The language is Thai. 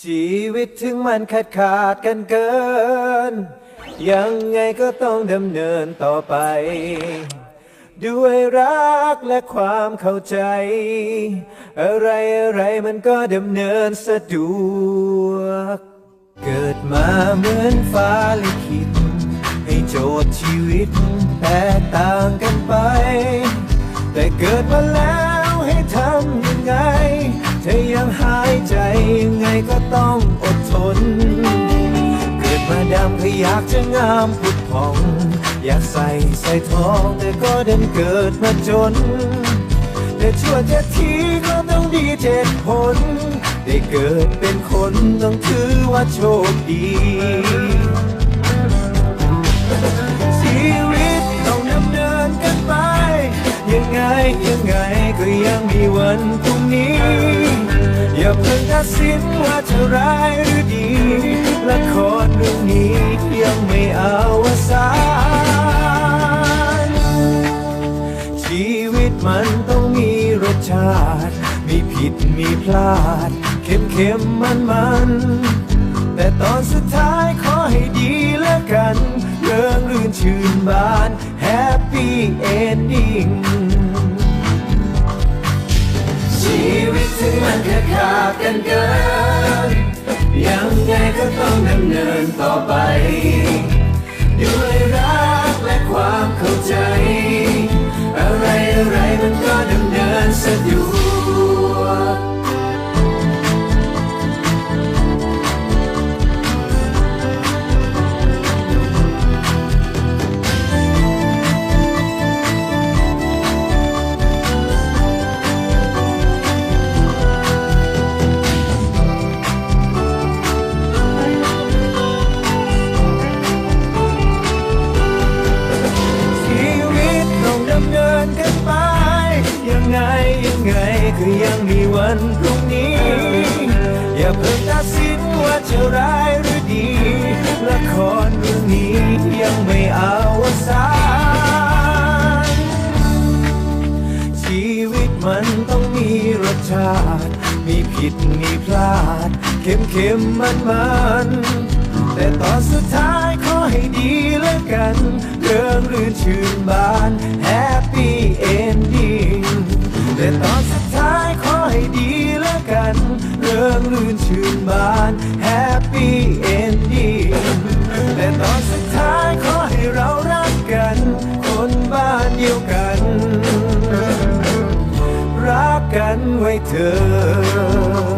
ชีวิตถึงมันขาดขาดกันเกิน ยังไงก็ต้องดำเนินต่อไป ด้วยรักและความเข้าใจ อะไรอะไรมันก็ดำเนินสะดวก เกิดมาเหมือนฟ้าลิขิตให้โจทย์ชีวิตแตกต่างกันายใจยังไงก็ต้องอดทน เกิดมาดำก็อยากจะงามผุดผ่อง อยากใส่ใส่ทองแต่ก็เดันเกิดมาจน แต่ชั่วจ็ดทีก็ต้องดีเจ็ดผล ได้เกิดเป็นคนต้องถือว่าโชคดีชีวิตต้องดำเนินกันไปยังไงยังไงก็ยังมีวันพรุ่งนี้ สินว่าจะร้ายหรือดีละครเรื่องนี้ยังไม่เอาวสานชีวิตมันต้องมีรสชาติ มีผิดมีพลาดเค็มเค็มมันมันแต่ตอนสุดท้ายขอให้ดีแล้วกันเรื่องรื่นชื่นบานแฮปปี้เอนดิ้งชี กันเกิน ยังไงก็ต้องดำเนินต่อไป ด้วย ก็ยังมีวันพรุ่งนี้ อย่าเพิ่งตัดสินว่าจะร้ายหรือดี ละครเรื่องนี้ยังไม่เอาวสานชีวิตมันต้องมีรสชาติ มีผิดมีพลาดเค็มเค็มมันมันแต่ตอนสุดท้ายขอให้ดีแล้วกัน เรื่องรื่นชื่นบานแฮปปี้ แต่ตอนสุดท้ายขอให้ดีแล้วกัน เรื่องลื่นชื่นบานแฮปปี้เอนดิ้งแต่ตอนสุดท้ายขอให้เรารักกัน คนบ้านเดียวกัน รักกันไว้เถอะ